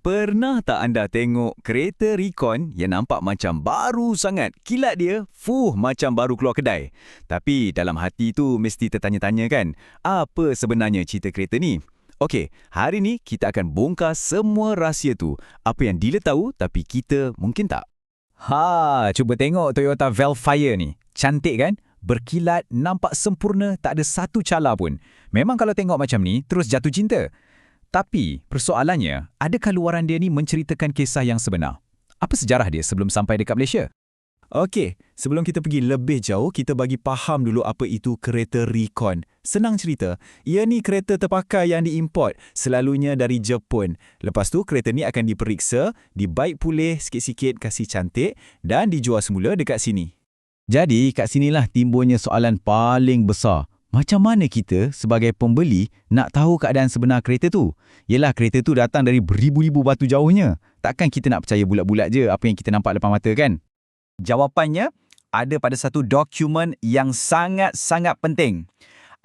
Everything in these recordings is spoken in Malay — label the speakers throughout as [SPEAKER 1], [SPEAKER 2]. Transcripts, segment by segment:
[SPEAKER 1] Pernah tak anda tengok kereta Recon yang nampak macam baru sangat? Kilat dia, fuh macam baru keluar kedai. Tapi dalam hati tu mesti tertanya-tanya kan, apa sebenarnya cerita kereta ni? Okey, hari ni kita akan bongkar semua rahsia tu. Apa yang dealer tahu tapi kita mungkin tak.
[SPEAKER 2] Ha, cuba tengok Toyota Velfire ni. Cantik kan? Berkilat, nampak sempurna, tak ada satu cala pun. Memang kalau tengok macam ni, terus jatuh cinta. Tapi, persoalannya, adakah luaran dia ni menceritakan kisah yang sebenar? Apa sejarah dia sebelum sampai dekat Malaysia?
[SPEAKER 3] Okey, sebelum kita pergi lebih jauh, kita bagi faham dulu apa itu kereta Recon. Senang cerita, ia ni kereta terpakai yang diimport, selalunya dari Jepun. Lepas tu, kereta ni akan diperiksa, dibaik pulih sikit-sikit kasih cantik dan dijual semula dekat sini.
[SPEAKER 2] Jadi, kat sinilah timbulnya soalan paling besar. Macam mana kita sebagai pembeli nak tahu keadaan sebenar kereta tu? Yelah kereta tu datang dari beribu-ribu batu jauhnya. Takkan kita nak percaya bulat-bulat je apa yang kita nampak depan mata kan?
[SPEAKER 1] Jawapannya ada pada satu dokumen yang sangat-sangat penting.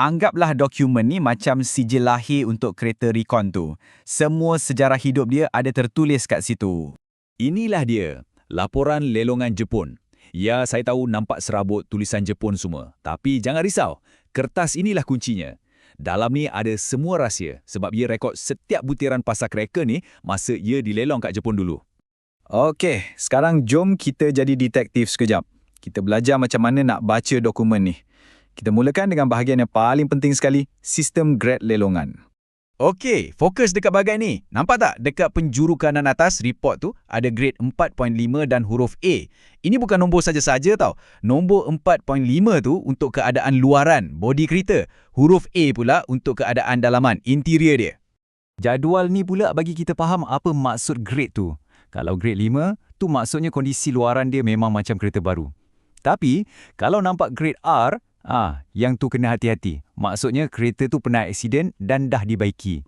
[SPEAKER 1] Anggaplah dokumen ni macam sijil lahir untuk kereta Recon tu. Semua sejarah hidup dia ada tertulis kat situ.
[SPEAKER 3] Inilah dia, laporan lelongan Jepun. Ya, saya tahu nampak serabut tulisan Jepun semua. Tapi jangan risau, Kertas inilah kuncinya. Dalam ni ada semua rahsia sebab ia rekod setiap butiran pasak reka ni masa ia dilelong kat Jepun dulu.
[SPEAKER 2] Okey, sekarang jom kita jadi detektif sekejap. Kita belajar macam mana nak baca dokumen ni. Kita mulakan dengan bahagian yang paling penting sekali, sistem grade lelongan.
[SPEAKER 1] Okey, fokus dekat bahagian ni. Nampak tak dekat penjuru kanan atas report tu ada grade 4.5 dan huruf A. Ini bukan nombor saja-saja tau. Nombor 4.5 tu untuk keadaan luaran, bodi kereta. Huruf A pula untuk keadaan dalaman, interior dia. Jadual ni pula bagi kita faham apa maksud grade tu. Kalau grade 5, tu maksudnya kondisi luaran dia memang macam kereta baru. Tapi, kalau nampak grade R, Ah, yang tu kena hati-hati. Maksudnya kereta tu pernah aksiden dan dah dibaiki.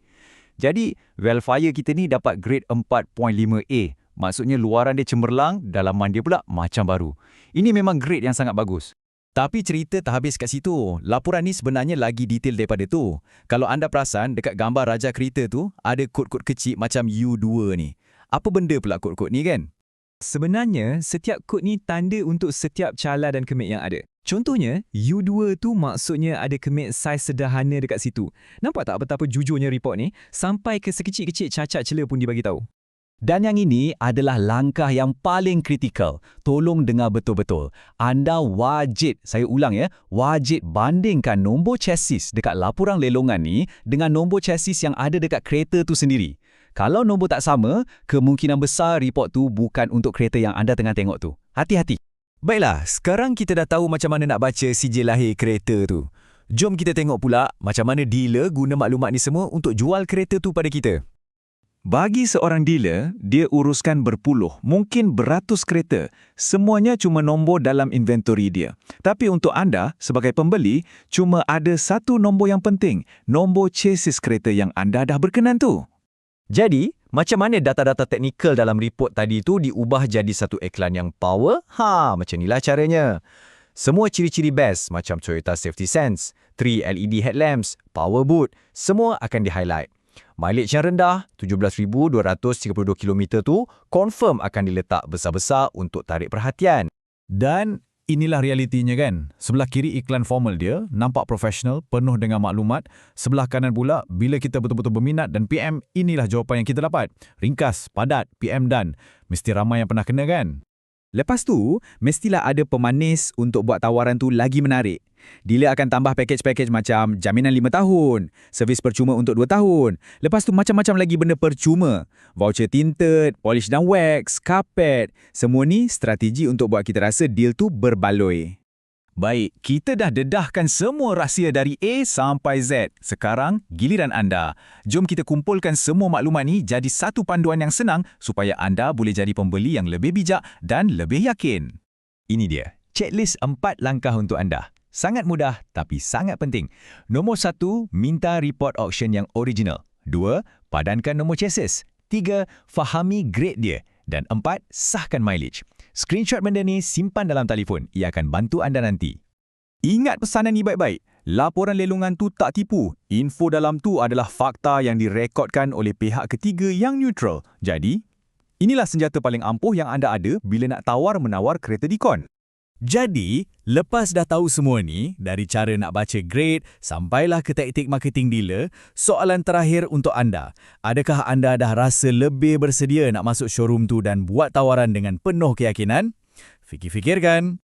[SPEAKER 1] Jadi, Velfire kita ni dapat grade 4.5A. Maksudnya luaran dia cemerlang, dalaman dia pula macam baru. Ini memang grade yang sangat bagus. Tapi cerita tak habis kat situ. Laporan ni sebenarnya lagi detail daripada tu. Kalau anda perasan, dekat gambar raja kereta tu, ada kod-kod kecil macam U2 ni. Apa benda pula kod-kod ni kan?
[SPEAKER 4] Sebenarnya, setiap kod ni tanda untuk setiap cala dan kemik yang ada. Contohnya, U2 tu maksudnya ada kemik saiz sederhana dekat situ. Nampak tak betapa jujurnya report ni? Sampai ke sekecil-kecil cacat cela pun dibagi tahu.
[SPEAKER 1] Dan yang ini adalah langkah yang paling kritikal. Tolong dengar betul-betul. Anda wajib, saya ulang ya, wajib bandingkan nombor chassis dekat laporan lelongan ni dengan nombor chassis yang ada dekat kereta tu sendiri. Kalau nombor tak sama, kemungkinan besar report tu bukan untuk kereta yang anda tengah tengok tu. Hati-hati. Baiklah, sekarang kita dah tahu macam mana nak baca sijil lahir kereta tu. Jom kita tengok pula macam mana dealer guna maklumat ni semua untuk jual kereta tu pada kita. Bagi seorang dealer, dia uruskan berpuluh, mungkin beratus kereta. Semuanya cuma nombor dalam inventory dia. Tapi untuk anda, sebagai pembeli, cuma ada satu nombor yang penting, nombor chassis kereta yang anda dah berkenan tu. Jadi, macam mana data-data teknikal dalam report tadi tu diubah jadi satu iklan yang power? Ha, macam inilah caranya. Semua ciri-ciri best macam Toyota Safety Sense, 3 LED headlamps, power boot, semua akan di-highlight. Mileage yang rendah, 17,232 km tu, confirm akan diletak besar-besar untuk tarik perhatian.
[SPEAKER 3] Dan Inilah realitinya kan. Sebelah kiri iklan formal dia, nampak profesional, penuh dengan maklumat. Sebelah kanan pula, bila kita betul-betul berminat dan PM, inilah jawapan yang kita dapat. Ringkas, padat, PM dan. Mesti ramai yang pernah kena kan?
[SPEAKER 1] Lepas tu, mestilah ada pemanis untuk buat tawaran tu lagi menarik. Dealer akan tambah pakej-pakej macam jaminan 5 tahun, servis percuma untuk 2 tahun. Lepas tu macam-macam lagi benda percuma. Voucher tinted, polish dan wax, carpet. Semua ni strategi untuk buat kita rasa deal tu berbaloi. Baik, kita dah dedahkan semua rahsia dari A sampai Z. Sekarang, giliran anda. Jom kita kumpulkan semua maklumat ni jadi satu panduan yang senang supaya anda boleh jadi pembeli yang lebih bijak dan lebih yakin. Ini dia, checklist empat langkah untuk anda. Sangat mudah tapi sangat penting. Nombor satu, minta report auction yang original. Dua, padankan nombor chassis. Tiga, fahami grade dia. Dan empat, sahkan mileage. Screenshot benda ni simpan dalam telefon. Ia akan bantu anda nanti. Ingat pesanan ni baik-baik.
[SPEAKER 3] laporan lelongan tu tak tipu. Info dalam tu adalah fakta yang direkodkan oleh pihak ketiga yang neutral. Jadi, inilah senjata paling ampuh yang anda ada bila nak tawar-menawar kereta dikon.
[SPEAKER 5] Jadi, lepas dah tahu semua ni, dari cara nak baca grade sampailah ke taktik marketing dealer, soalan terakhir untuk anda. Adakah anda dah rasa lebih bersedia nak masuk showroom tu dan buat tawaran dengan penuh keyakinan? Fikir-fikirkan.